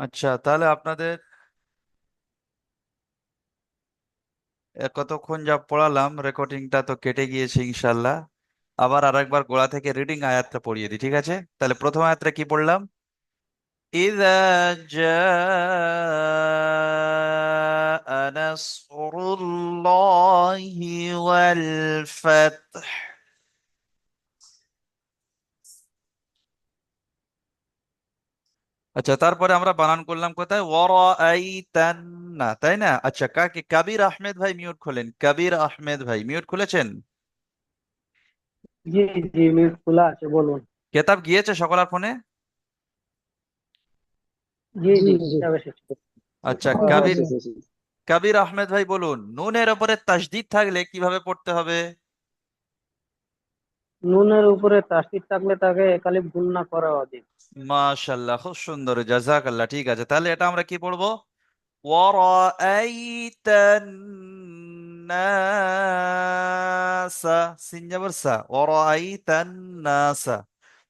আচ্ছা তাহলে আপনাদের এ কতক্ষণ যা পড়ালাম রেকর্ডিংটা তো কেটে গিয়েছে ইনশাল্লাহ আবার আরেকবার গোড়া থেকে রিডিং আয়াতটা পড়িয়ে দিই ঠিক আছে তাহলে প্রথম আয়াতটা কি পড়লাম إذا جاء نصر الله والفتح আচ্ছা তারপরে আমরা বানান করলাম কোথায়? ওয়ারাআইতান্না তাই না? আচ্ছা কাকে? কাবির আহমেদ ভাই মিউট খোলেন। কাবির আহমেদ ভাই মিউট খুলেছেন? জি জি মিউট খোলা আছে বলুন। কেতাব গিয়েছে সকলার ফোনে? জি জি আচ্ছা কাবির কাবির আহমেদ ভাই বলুন নুনের উপরে তাসদিদ থাকলে কীভাবে পড়তে হবে? নুনের উপরে তাসদিদ থাকলে তাকে একালিফ গুণনা করা উচিত মাশাল্লাহ খুব সুন্দর, জাজাকাল্লাহ, ঠিক আছে। তাহলে এটা আমরা কি পড়ব?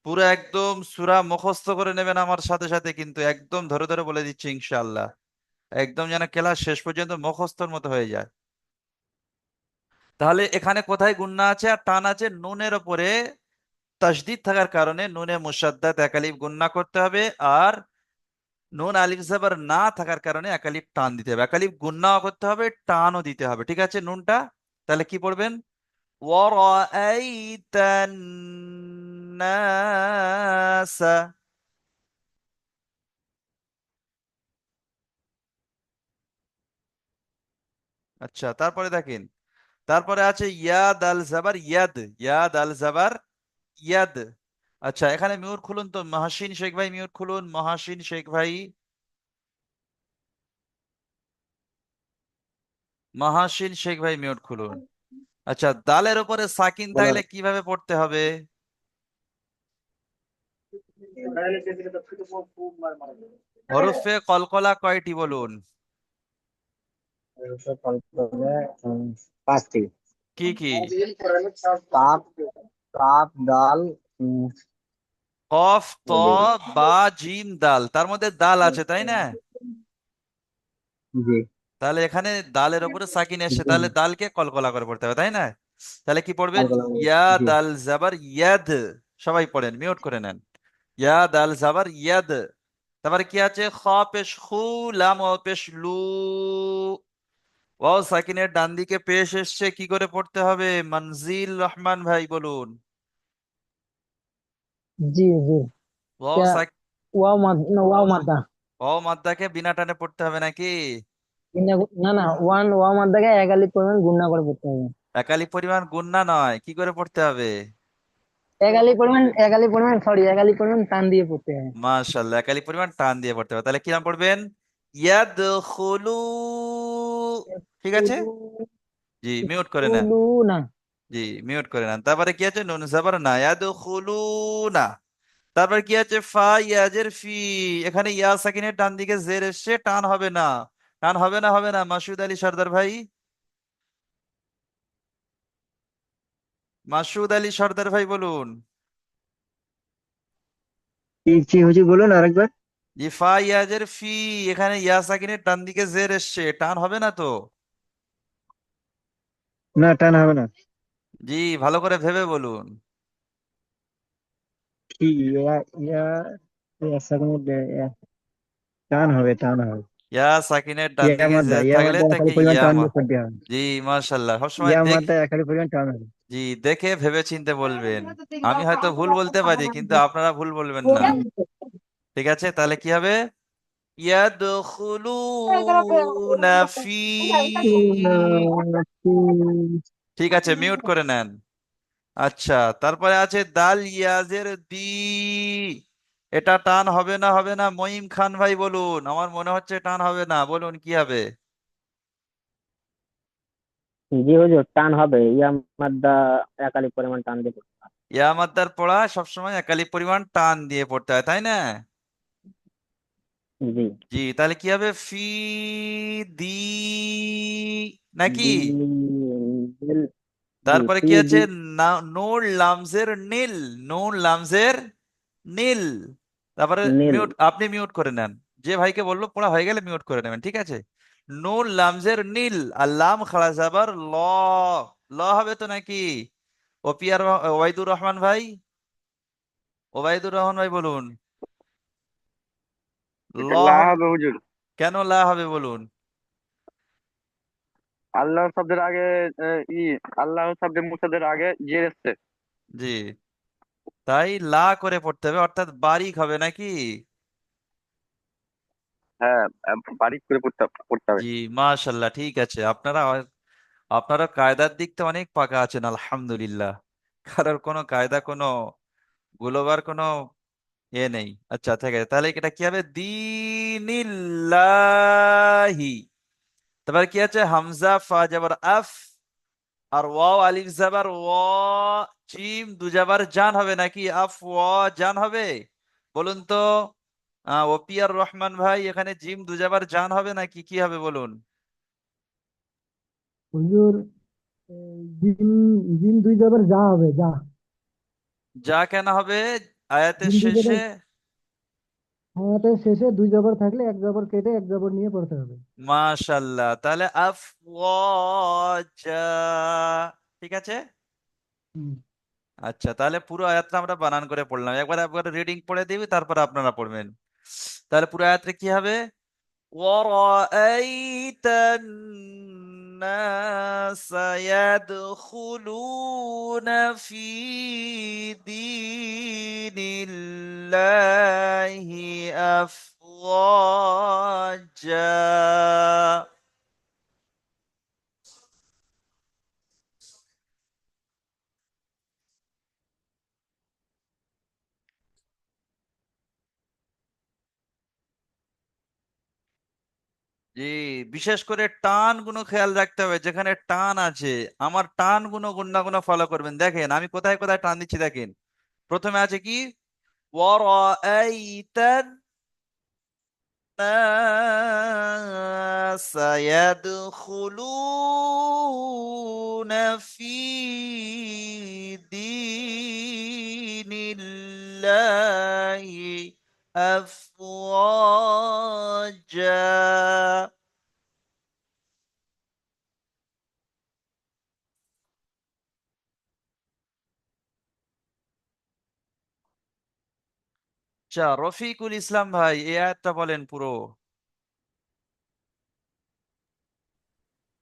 পুরো একদম সূরা মুখস্থ করে নেবেন আমার সাথে সাথে, কিন্তু একদম ধরে ধরে বলে দিচ্ছি, ইনশাআল্লাহ। একদম যেন ক্লাস শেষ পর্যন্ত মুখস্থর মতো হয়ে যায়। তাহলে এখানে কোথায় গুন্না আছে? আর টান আছে নুনের ওপরে। তাসদিদ থাকার কারণে নুনে মুসাদ্দাত একালিফ গুন্না করতে হবে। আর নুন আলিফ জাবার না থাকার কারণে একালিফ টান দিতে হবে। একালিফ গুন্নাও করতে হবে, টানও দিতে হবে। ঠিক আছে নুনটা? তাহলে কি পড়বেন? আচ্ছা তারপরে দেখেন। তারপরে আছে ইয়াদ আল জাবার ইয়াদ ইয়াদ আল জাবার ইয়াদ। আচ্ছা এখানে মিউট খুলুন তো মহাসিন শেখ ভাই মিউট খুলুন মহাসিন শেখ ভাই। মহাসিন শেখ ভাই মিউট খুলুন। আচ্ছা দালের উপরে সাকিন থাকলে কীভাবে পড়তে হবে? হরফে কলকলা কয়টি বলুন? পাঁচটি। কি কি? কাপ কাপ ডাল কফ ত বা জিম দাল তার মধ্যে দাল আছে তাই না? জি। তাহলে এখানে দালের উপরে সাকিন এসে তাহলে দালকে কলকলা করে পড়তে হবে তাই না? তাহলে কি পড়বেন? ইয়া দাল জাবার ইয়াদ। সবাই পড়েন মিউট করে নেন। ইয়া দাল জাবার ইয়াদ। তারপরে কি আছে? খ পেশ খু লাম পেশ লু। ওয়াও সাকিনের ডান দিকে পেশ এসছে কি করে পড়তে হবে? মনজিল রহমান ভাই বলুন। জি জি। ওয়াও ওয়াও মাদ ওয়াও মাদ্দা। ওয়াও মাদ্দাকে বিনা টানে পড়তে হবে নাকি? না না ওয়ান ওয়াও মাদ্দাকে একালিফ পরিমাণ গুণনা করে পড়তে হবে। একালি পরিমাণ গুণনা নয় কি করে পড়তে হবে? একালিফ পরিমাণ একালিফ পরিমাণ সরি একালিফ পরিমাণ টান দিয়ে পড়তে হবে। মাশাআল্লাহ একালি পরিমাণ টান দিয়ে পড়তে হবে। তাহলে কি নাম পড়বেন? ইয়াদখুলু ঠিক আছে? জি মিউট করে নেন। না জি মিউট করে নেন। তারপরে কি আছে? নুন জাবার না ইয়াদখুলুনা। তারপর কি আছে? ফা ইয়াজের ফি। এখানে ইয়া সাকিনের ডান দিকে জের এসছে টান হবে না। টান হবে না হবে না। মাসুদ আলী সর্দার ভাই। মাসুদ আলী সর্দার ভাই বলুন। কি কি হচ্ছে বলুন আরেকবার। জি ফা ইয়াজের ফি এখানে ইয়া সাকিনের ডান দিকে জের এসছে টান হবে না তো? না টান হবে না। জি ভালো করে ভেবে বলুন। কি ইয়া ইয়া ইয়া সাকিনের ইয়া- টান হবে টান হবে। ইয়া সাকিনের ডান ইয়া দিকে জের ইয়া থাকলে তাকে ইয়া টান জি মাশাল্লাহ সবসময় ইয়া একালি পরিমাণ টান হবে। জি দেখে ভেবে চিন্তে বলবেন। আমি হয়তো ভুল বলতে পারি কিন্তু আপনারা ভুল বলবেন না। ঠিক আছে? তাহলে কি হবে? ইয়াদখুলুনা ফি ঠিক আছে মিউট করে নেন। আচ্ছা তারপরে আছে দাল ইয়াজের দি। এটা টান হবে না হবে না? মঈম খান ভাই বলুন আমার মনে হচ্ছে টান হবে না। বলুন কি হবে? জি হুজুর টান হবে। ইয়া মাদ্দা একালি পরিমাণ টান দিয়ে। ইয়া মাদ্দার পড়া সবসময় একালি পরিমাণ টান দিয়ে পড়তে হয় তাই না? জি। জি তাহলে কি হবে? ফি দি নাকি? তারপরে ফি কি আছে? দি- না- নুন লামজের নীল নুন লামজের নীল। তারপরে নীল। মিউট আপনি মিউট করে নেন। যে ভাইকে বলল পড়া হয়ে গেলে মিউট করে নেবেন ঠিক আছে? নুন লামজের নীল আর লাম খাড়া যাবার ল ল হবে তো নাকি? ওপিয়ার ওবায়দুর রহমান ভাই? ওবায়দুর রহমান ভাই বলুন। ল লা হবে হুজুর। কেন লা হবে বলুন? আল্লাহ শব্দের আগে ই আল্লাহ শব্দের মুসাদের আগে জের এসছে। জি। তাই লা করে পড়তে হবে অর্থাৎ বারিক হবে নাকি? হ্যাঁ বারিক করে পড়তে পড়তে হবে। জি মাশাল্লাহ ঠিক আছে। আপনারা আপনারা কায়দার দিক থেকে অনেক পাকা আছেন আলহামদুলিল্লাহ। কারোর কোনো কায়দা কোনো গুলোবার কোনো এ নেই। আচ্ছা ঠিক আছে। তাহলে এটা কি হবে? দিনিল্লাহি। তারপরে কি আছে? হামজা ফা জাবার আফ। আর ওয়াও আলিফ জাবার ওয়া জিম দু জাবার জান হবে নাকি? আফ ওয়া জান হবে? বলুন তো। ওপিয়ার রহমান ভাই এখানে জিম দু জাবার জান হবে নাকি? কি হবে বলুন? হুজুর জিম জিম দুই জবর যা হবে যা। যা কেন হবে? আয়াতের শেষে আয়াতের শেষে দুই জবর থাকলে এক জবর কেটে এক জবর নিয়ে পড়তে হবে। মাশাল্লাহ তাহলে ঠিক আছে? আচ্ছা তাহলে পুরো আয়াতটা আমরা বানান করে পড়লাম। একবার একবার রিডিং পড়ে দিবি তারপর আপনারা পড়বেন। তাহলে পুরো আয়াতে কি হবে? ওয়ারাআইতান النَّاسَ يَدْخُلُونَ فِي دِينِ اللَّهِ أَفْوَاجًا. জি বিশেষ করে টান গুলো খেয়াল রাখতে হবে যেখানে টান আছে আমার টান গুলো গুণাগুলো ফলো করবেন দেখেন আমি কোথায় কোথায় টান দিচ্ছি দেখেন প্রথমে আছে কি وَرَأَيْتَ النَّاسَ يَدْخُلُونَ فِي دِينِ اللَّهِ أفواجا আচ্ছা রফিকুল ইসলাম ভাই এই আয়াতটা বলেন পুরো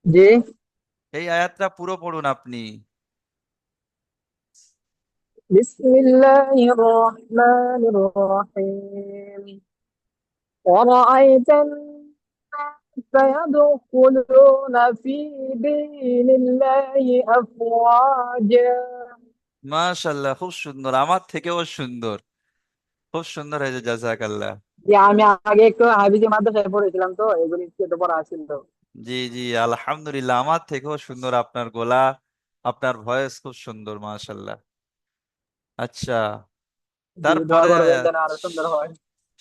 জি এই আয়াতটা পুরো পড়ুন আপনি بسم الله الرحمن الرحيم ورأيت الناس يدخلون في دين الله أفواجا মাশাল্লাহ খুব সুন্দর আমার থেকেও সুন্দর খুব সুন্দর হয়েছে জাজাকাল্লাহ যে আমি আগে একটু হাবিজি মাদ্রাসায় পড়েছিলাম তো এগুলি একটু পড়া ছিল তো জি জি আলহামদুলিল্লাহ আমার থেকেও সুন্দর আপনার গলা আপনার ভয়েস খুব সুন্দর মাশাল্লাহ আচ্ছা। তারপরে হয়।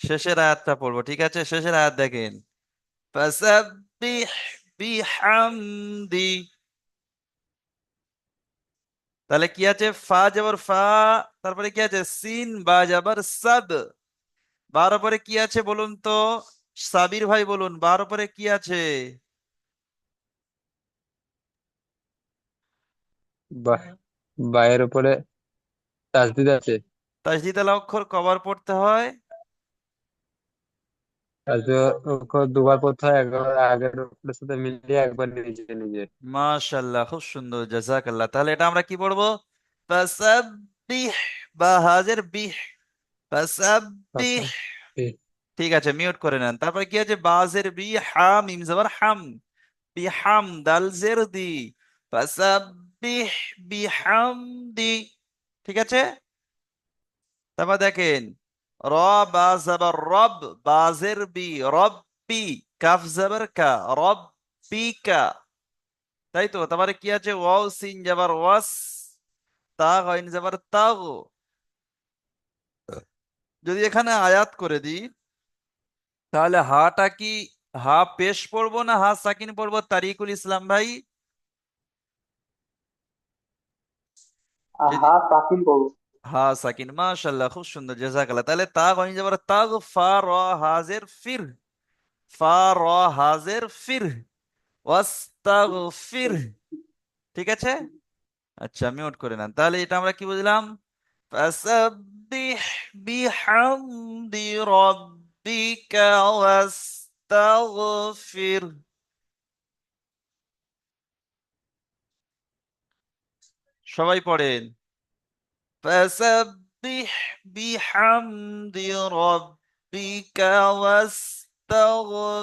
শেষের আয়াতটা পড়ব ঠিক আছে? শেষের আয়াত দেখেন। ফাসাব্বিহ বিহামদি। তাহলে কি আছে? ফা যাবার ফা তারপরে কি আছে? সিন বা যাবার সাদ। বার পরে কি আছে বলুন তো? সাবির ভাই বলুন বার পরে কি আছে? বা বায়ের উপরে তাসদিদ আছে। আল অক্ষর কবার পড়তে হয়? অক্ষর দুবার পড়তে হয় একবার আগের অক্ষরের সাথে মিলিয়ে একবার নিজে নিজে। খুব সুন্দর তাহলে এটা আমরা কি পড়ব? ফাসাব্বিহ বা হাজের বিহ ফাসাব্বিহ। ঠিক আছে মিউট করে নেন। তারপরে কি আছে? বাজের বি হাম মিম জবর হাম। বিহাম দাল জের দি ফাসাব্বিহ বিহামদি। ঠিক আছে? তারপর দেখেন র বা রব, বাজের বি রব্বি কাফ জবর কা রব্বিকা তাই তো? তারপরে কি আছে? ওয়াও, সিন জবর ওয়াস, তা, গইন জবর তাগ যদি এখানে আয়াত করে দিই, তাহলে হাটা কি, হা পেশ পড়ব না হা সাকিন পড়ব? তারিকুল ইসলাম ভাই হা সাকিন করব হা সাকিন মাশাআল্লাহ খুব সুন্দর জাযাকাল্লাহ তাহলে তা গনি যাবার তাগ ফা র হাজের ফির। ফা র হাজের ফির। ওয়াস্তাগফির। ঠিক আছে? আচ্ছা মিউট করে নেন তাহলে এটা আমরা কি বুঝলাম? ফাসাব্বিহ বিহামদি রাব্বিকা ওয়াস্তাগফির। সবাই পড়েন فسبح بحمد ربك واستغفره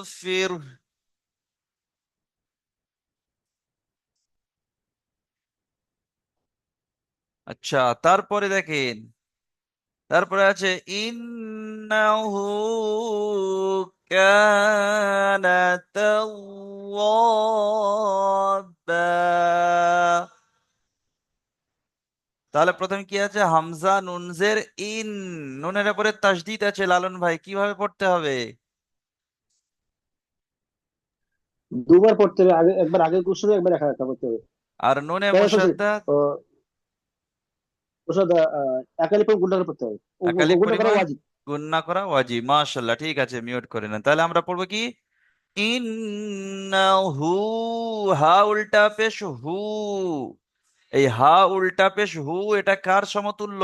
আচ্ছা তারপরে দেখেন তারপরে আছে ইন্নাহু কানা তাওয়াবা তাহলে প্রথমে কি আছে? হামজা নুনজের ইন। নুনের উপরে তাসদিদ আছে লালন ভাই কীভাবে পড়তে হবে? দুবার পড়তে হবে আগে একবার আগে কুসুর একবার একা একা পড়তে হবে। আর নুনে ওষুধ একালি পর গুন্ডা পড়তে হবে। একালি পরিমাণ? গুণনা করা ওয়াজিব মাশাআল্লাহ ঠিক আছে মিউট করে নেন। তাহলে আমরা পড়ব কি? ইন্নাহু হা উল্টা পেশ হু। এই হা উল্টা পেশ হু এটা কার সমতুল্য?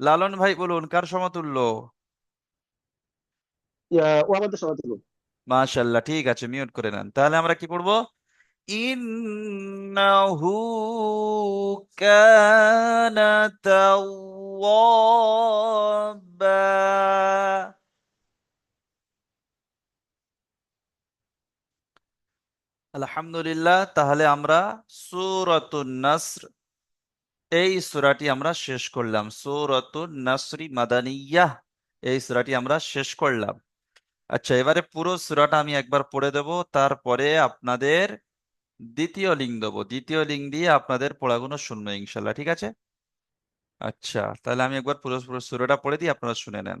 লালন ভাই বলুন কার সমতুল্য? ও আমাদের সবাই তুলো মাশাআল্লাহ ঠিক আছে মিউট করে নেন। তাহলে আমরা কি পড়ব? ইন্নাহু কানা তাওয়াবা আলহামদুলিল্লাহ, তাহলে আমরা সূরাতুন নাসর, এই সূরাটি আমরা শেষ করলাম। সূরাতুন নাসরি মাদানিয়াহ এই সূরাটি আমরা শেষ করলাম। আচ্ছা এবারে পুরো সূরাটা আমি একবার পড়ে দেব, তারপরে আপনাদের দ্বিতীয় লিঙ্ক দেবো। দ্বিতীয় লিঙ্ক দিয়ে আপনাদের পড়াগুলো শুনব ইনশাল্লাহ ঠিক আছে? আচ্ছা তাহলে আমি একবার পুরো পুরো সূরাটা পড়ে দিই, আপনারা শুনে নেন।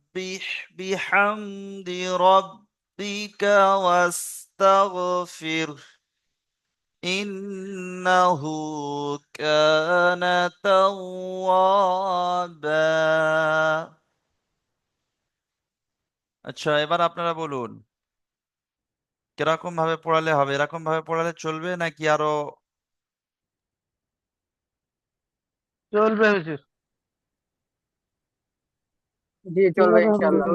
فسبح بحمد ربك واستغفره إنه كان توابا আচ্ছা এবার আপনারা বলুন কিরকম ভাবে পড়ালে হবে এরকম ভাবে পড়ালে চলবে নাকি আরো চলবে হুজুর জি চলবে ইনশাআল্লাহ।